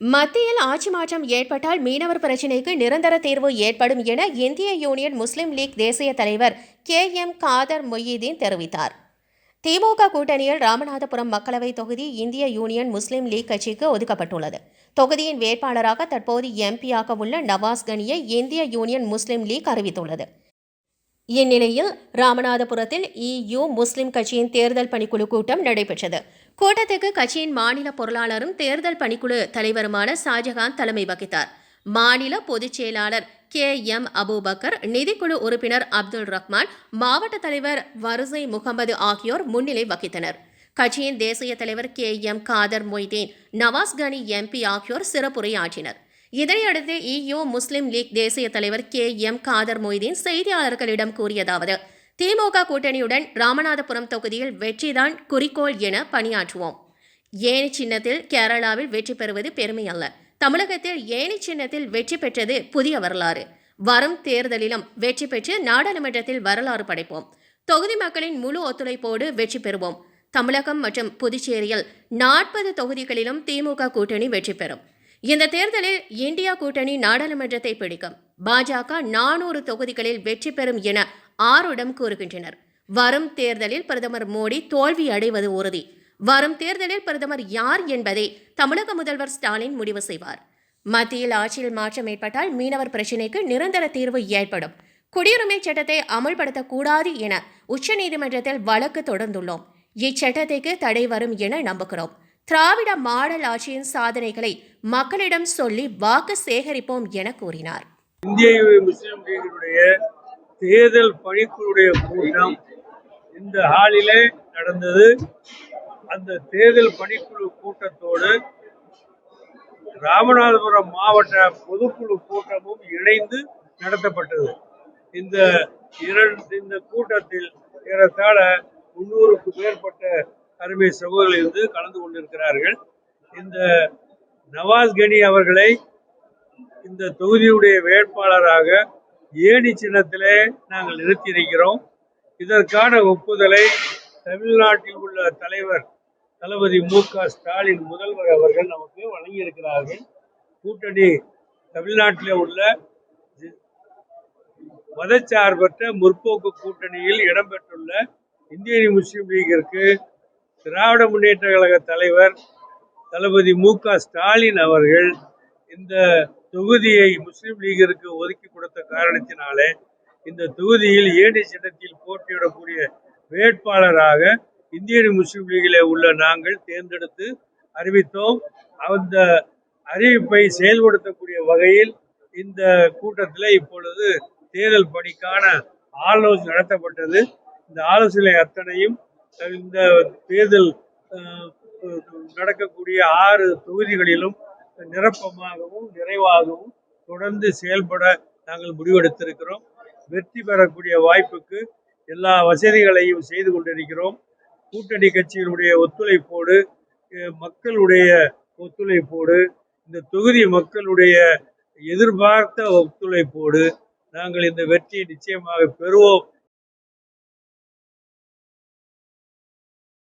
மத்தியில் ஆட்சி மாற்றம் ஏற்பட்டால் மீனவர் பிரச்சினைக்கு நிரந்தர தீர்வு ஏற்படும் என இந்திய யூனியன் முஸ்லிம் லீக் தேசிய தலைவர் கே எம் காதர் மொய்யீதீன் தெரிவித்தார். திமுக கூட்டணியில் ராமநாதபுரம் மக்களவை தொகுதி இந்திய யூனியன் முஸ்லிம் லீக் கட்சிக்கு ஒதுக்கப்பட்டுள்ளது. தொகுதியின் வேட்பாளராக தற்போது எம்பியாக உள்ள நவாஸ் கனியை இந்திய யூனியன் முஸ்லிம் லீக் அறிவித்துள்ளது. இந்நிலையில் ராமநாதபுரத்தில் இயு முஸ்லிம் கட்சியின் தேர்தல் பணிக்குழு கூட்டம் நடைபெற்றது. கூட்டத்துக்கு கட்சியின் மாநில பொருளாளரும் தேர்தல் பணிக்குழு தலைவருமான ஷாஜகான் தலைமை வகித்தார். மாநில பொதுச் செயலாளர் கே. எம். அபூபக்கர் நிதிக்குழு உறுப்பினர் அப்துல் ரஹ்மான் மாவட்ட தலைவர் வருசை முகமது ஆகியோர் முன்னிலை வகித்தனர். கட்சியின் தேசிய தலைவர் K. M. Khader Mohideen Nawaz Kani MP ஆகியோர் சிறப்புரையாற்றினர். இதனையடுத்து இயோ முஸ்லிம் லீக் தேசிய தலைவர் கே. எம். காதர் மொய்தீன் செய்தியாளர்களிடம் கூறியதாவது திமுக கூட்டணியுடன் ராமநாதபுரம் தொகுதியில் வெற்றிதான் குறிக்கோள் என பணியாற்றுவோம். ஏனி சின்னத்தில் கேரளாவில் வெற்றி பெறுவது பெருமை அல்ல. தமிழகத்தில் ஏனி சின்னத்தில் வெற்றி பெற்றது புதிய வரலாறு. வரும் தேர்தலிலும் வெற்றி பெற்று நாடாளுமன்றத்தில் வரலாறு படைப்போம். தொகுதி மக்களின் முழு ஒத்துழைப்போடு வெற்றி பெறுவோம். தமிழகம் மற்றும் புதுச்சேரியில் நாற்பது தொகுதிகளிலும் திமுக கூட்டணி வெற்றி பெறும். இந்த தேர்தலில் இந்தியா கூட்டணி நாடாளுமன்றத்தை பிடிக்கும். பாஜக நானூறு தொகுதிகளில் வெற்றி பெறும் என ஆருடம் கூறுகின்றனர். வரும் தேர்தலில் பிரதமர் மோடி தோல்வி அடைவது உறுதி. வரும் தேர்தலில் பிரதமர் யார் என்பதை தமிழக முதல்வர் ஸ்டாலின் முடிவு செய்வார். மத்தியில் ஆட்சியில் மாற்றம் ஏற்பட்டால் மீனவர் பிரச்சினைக்கு நிரந்தர தீர்வு ஏற்படும். குடியுரிமை சட்டத்தை அமல்படுத்தக்கூடாது என உச்சநீதிமன்றத்தில் வழக்கு தொடர்ந்துள்ளோம். இச்சட்டத்திற்கு தடை வரும் என நம்புகிறோம். திராவிட மாடல் ஆட்சியின் சாதனைகளை மக்களிடம் சொல்லி வாக்கு சேகரிப்போம் என கூறினார். இந்திய முஸ்லிம் லீகினுடைய தேர்தல் பணிக்குழுடைய கூட்டம் இந்த ஹாலிலே நடந்தது. அந்த தேர்தல் பணிக்குழு கூட்டத்தோடு ராமநாதபுரம் மாவட்ட பொதுக்குழு கூட்டமும் இணைந்து நடத்தப்பட்டது. இந்த இரண்டு இந்த கூட்டத்தில் ஏறத்தாழ முன்னூறுக்கு மேற்பட்ட அருமை சகோதரர்கள் இருந்து கலந்து கொண்டிருக்கிறார்கள். இந்த நவாஸ் கனி அவர்களை இந்த தொகுதியுடைய வேட்பாளராக ஏணி சின்னத்திலே நாங்கள் நிறுத்தியிருக்கிறோம். இதற்கான ஒப்புதலை தமிழ்நாட்டில் உள்ள தலைவர் தளபதி மு க ஸ்டாலின் முதல்வர் அவர்கள் நமக்கு வழங்கியிருக்கிறார்கள். கூட்டணி தமிழ்நாட்டில் உள்ள மதச்சார்பற்ற முற்போக்கு கூட்டணியில் இடம்பெற்றுள்ள இந்திய முஸ்லீம் லீகிற்கு திராவிட முன்னேற்ற கழக தலைவர் தளபதி மு க ஸ்டாலின் அவர்கள் இந்த தொகுதியை முஸ்லீம் லீகிற்கு ஒதுக்கி கொடுத்த காரணத்தினாலே இந்த தொகுதியில் ஏடி சின்னத்தில் போட்டியிடக்கூடிய வேட்பாளராக இந்திய முஸ்லீம் லீகிலே உள்ள நாங்கள் தேர்ந்தெடுத்து அறிவித்தோம். அந்த அறிவிப்பை செயல்படுத்தக்கூடிய வகையில் இந்த கூட்டத்தில் இப்பொழுது தேர்தல் பணிக்கான ஆலோசனை நடத்தப்பட்டது. இந்த ஆலோசனை அத்தனையும் இந்த தேர்தல் நடக்கக்கூடிய ஆறு தொகுதிகளிலும் நிரப்பமாகவும் நிறைவாகவும் தொடர்ந்து செயல்பட நாங்கள் முடிவெடுத்திருக்கிறோம். வெற்றி பெறக்கூடிய வாய்ப்புக்கு எல்லா வசதிகளையும் செய்து கொண்டிருக்கிறோம். கூட்டணி கட்சிகளுடைய ஒத்துழைப்போடு மக்களுடைய ஒத்துழைப்போடு இந்த தொகுதி மக்களுடைய எதிர்பார்த்த ஒத்துழைப்போடு நாங்கள் இந்த வெற்றியை நிச்சயமாக பெறுவோம்.